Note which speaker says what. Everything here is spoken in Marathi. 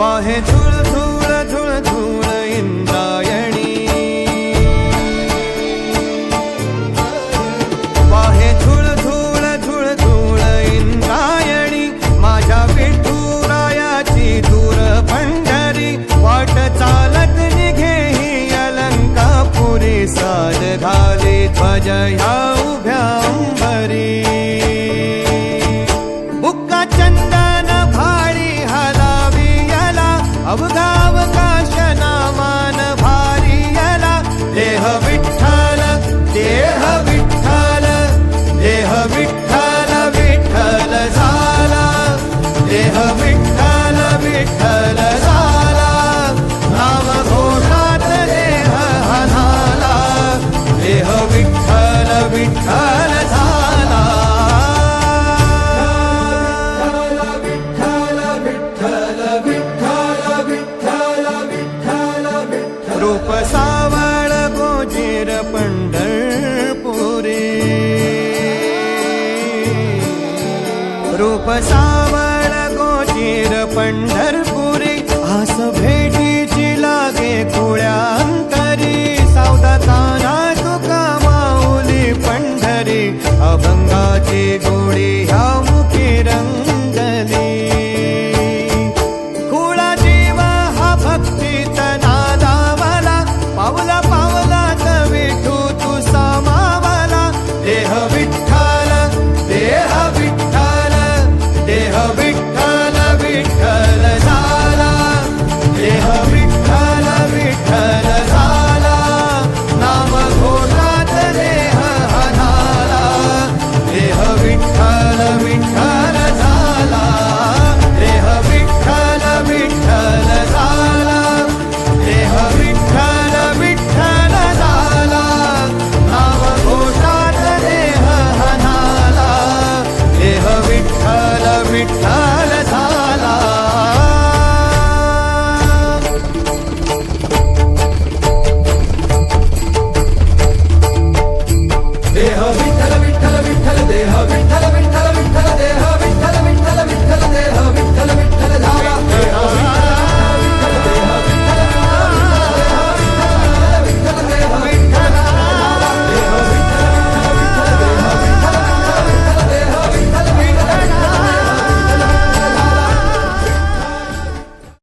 Speaker 1: वाहे झुल झुल झुल झुल इंद्रायणी. वाहे झुल झुल झुल झुल इंद्रायणी. माझ्या विठुरायाची दूर पंढरी. वाट चालत निघे ही अलंकापुरी. साज घाले ध्वजया देह विठ्ठल देह विठ्ठल देह विठ्ठल विठ्ठल झाला. देह विठ्ठल विठ्ठल झाला. नाम घोषात देह झाला देह विठ्ठल विठ्ठल झाला. रूप सावळ सावळ गोचीर पंढरपुरी आस भेटीची लागे कुळ्या विठ्ठल विठ्ठल